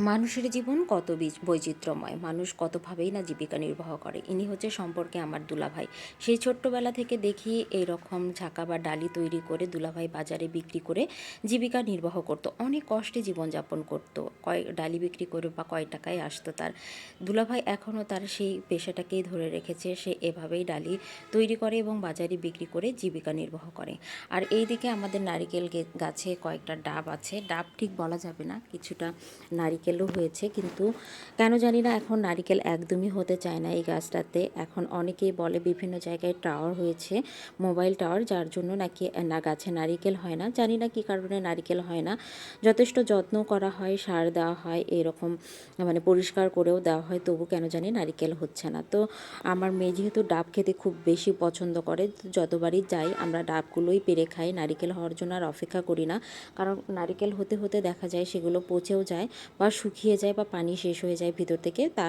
মানুষের জীবন কত বৈচিত্র্যময়? মানুষ কতভাবেই না জীবিকা নির্বাহ করে? ইনি হচ্ছে সম্পর্কে আমার দুলাভাই। সেই ছোট্টবেলা থেকে দেখি এইরকম ঝাঁকা বা ডালি তৈরি করে দুলাভাই বাজারে বিক্রি করে জীবিকা নির্বাহ করত। অনেক কষ্টে জীবনযাপন করত। কয় ডালি বিক্রি করে বা কয় টাকায় আসতো তার। দুলাভাই এখনও তার সেই পেশাটাকেই ধরে রেখেছে। সে এভাবেই ডালি তৈরি করে এবং বাজারে বিক্রি করে জীবিকা নির্বাহ করে। আর এইদিকে আমাদের নারিকেল গাছে কয়েকটা ডাব আছে। ডাব ঠিক বলা যাবে না। কিছুটা নারিকেলও হয়েছে, কিন্তু কেন জানি না এখন নারিকেল একদমই হতে চায় না এই গাছটাতে। এখন অনেকেই বলে বিভিন্ন জায়গায় টাওয়ার হয়েছে, মোবাইল টাওয়ার, যার জন্য নাকি না গাছে নারিকেল হয় না। জানি না কী কারণে নারিকেল হয় না। যথেষ্ট যত্ন করা হয়, সার দেওয়া হয়, এরকম মানে পরিষ্কার করেও দেওয়া হয়, তবু কেন জানি নারিকেল হচ্ছে না। তো আমার মেয়ে যেহেতু ডাব খেতে খুব বেশি পছন্দ করে, যতবারই যাই আমরা ডাবগুলোই পেরে খাই, নারিকেল হওয়ার জন্য আর অপেক্ষা করি না। কারণ নারিকেল হতে হতে দেখা যায় সেগুলো পচেও যায় বা শুকিয়ে যায় বা পানি শেষ হয়ে যায় ভিতর থেকে, তা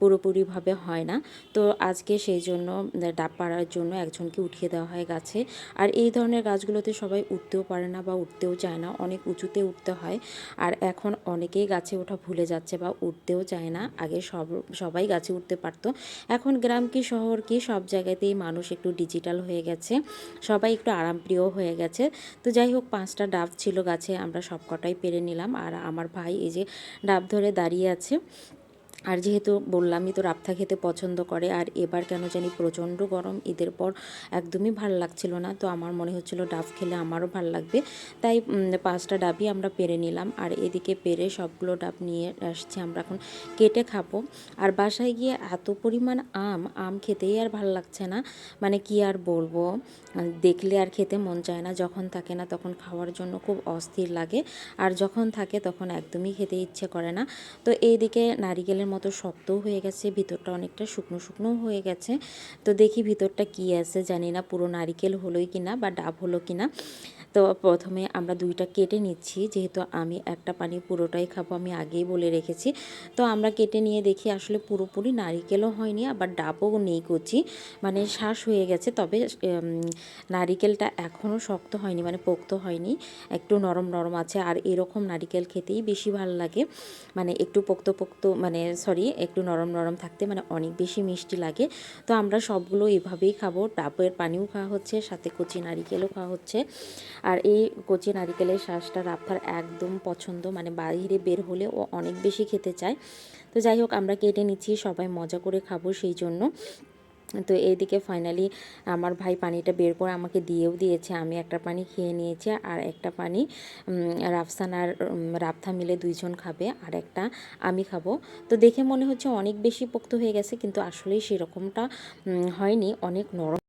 পুরোপুরিভাবে হয় না। তো আজকে সেই জন্য ডাব পাড়ার জন্য একজনকে উঠিয়ে দেওয়া হয় গাছে। আর এই ধরনের গাছগুলোতে সবাই উঠতেও পারে না বা উঠতেও চায় না, অনেক উঁচুতে উঠতে হয়। আর এখন অনেকেই গাছে ওঠা ভুলে যাচ্ছে বা উঠতেও চায় না, আগে সব, সবাই গাছে উঠতে পারতো। এখন গ্রাম কি শহর কি সব জায়গাতেই মানুষ একটু ডিজিটাল হয়ে গেছে, সবাই একটু আরামপ্রিয় হয়ে গেছে। তো যাই হোক, পাঁচটা ডাব ছিল গাছে, আমরা সব কটাই পেরে নিলাম। আর আমার ভাই এই যে ডাব ধরে দাঁড়িয়ে আছে। আর যেহেতু বললামই তো রাবথা খেতে পছন্দ করে, আর এবার কেন জানি প্রচণ্ড গরম, ঈদের পর একদমই ভালো লাগছিল না। তো আমার মনে হচ্ছিল ডাব খেলে আমারও ভালো লাগবে। তাই পাঁচটা ডাবই আমরা পেরে নিলাম। আর এদিকে পেরে সবগুলো ডাব নিয়ে আসছি আমরা এখন কেটে খাব। আর বাসায় গিয়ে এত পরিমাণ আম আম খেতেই আর ভালো লাগছে না। মানে কি আর বলব? দেখলে আর খেতে মন চায় না, যখন থাকে না তখন খাওয়ার জন্য খুব অস্থির লাগে। আর যখন থাকে তখন একদমই খেতে ইচ্ছে করে না। তো এইদিকে নারিকেলের মতো শক্তও হয়ে গেছে, ভিতরটা অনেকটা শুকনো শুকনোও হয়ে গেছে। তো দেখি ভিতরটা কি আছে, জানি না পুরো নারিকেল হলোই কি না বা ডাব হলো কি না তো প্রথমে আমরা দুইটা কেটে নিচ্ছি, যেহেতু আমি একটা পানি পুরোটাই খাব, আমি আগেই বলে রেখেছি। তো আমরা কেটে নিয়ে দেখি আসলে পুরোপুরি নারিকেলও হয়নি, আবার ডাবও নেই কচি। মানে শ্বাস হয়ে গেছে, তবে নারিকেলটা এখনও শক্ত হয়নি মানে পোক্ত হয়নি। একটু নরম নরম আছে, আর এরকম নারিকেল খেতেই বেশি ভালো লাগে। মানে একটু পোক্ত পোক্ত মানে সরি, একটু নরম নরম থাকতে মানে অনেক বেশি মিষ্টি লাগে। তো আমরা সবগুলো এভাবেই খাব। ডাবের পানিও খাওয়া হচ্ছে, সাথে কচি নারিকেলও খাওয়া হচ্ছে। আর এই কচি নারিকেলের শ্বাসটা রাফার একদম পছন্দ মানে বাইরে বের হলে ও অনেক বেশি খেতে চায়। তো যাই হোক, আমরা কেটে নিচ্ছি, সবাই মজা করে খাব সেই জন্য। তো এইদিকে ফাইনালি আমার ভাই পানিটা বের করে আমাকে দিয়েও দিয়েছে। আমি একটা পানি খেয়ে নিয়েছি আর একটা পানি রাফসান আর রাফথা মিলে দুইজন খাবে আর একটা আমি খাব। তো দেখে মনে হচ্ছে অনেক বেশি পোক্ত হয়ে গেছে, কিন্তু আসলেই সেরকমটা হয়নি। অনেক নরম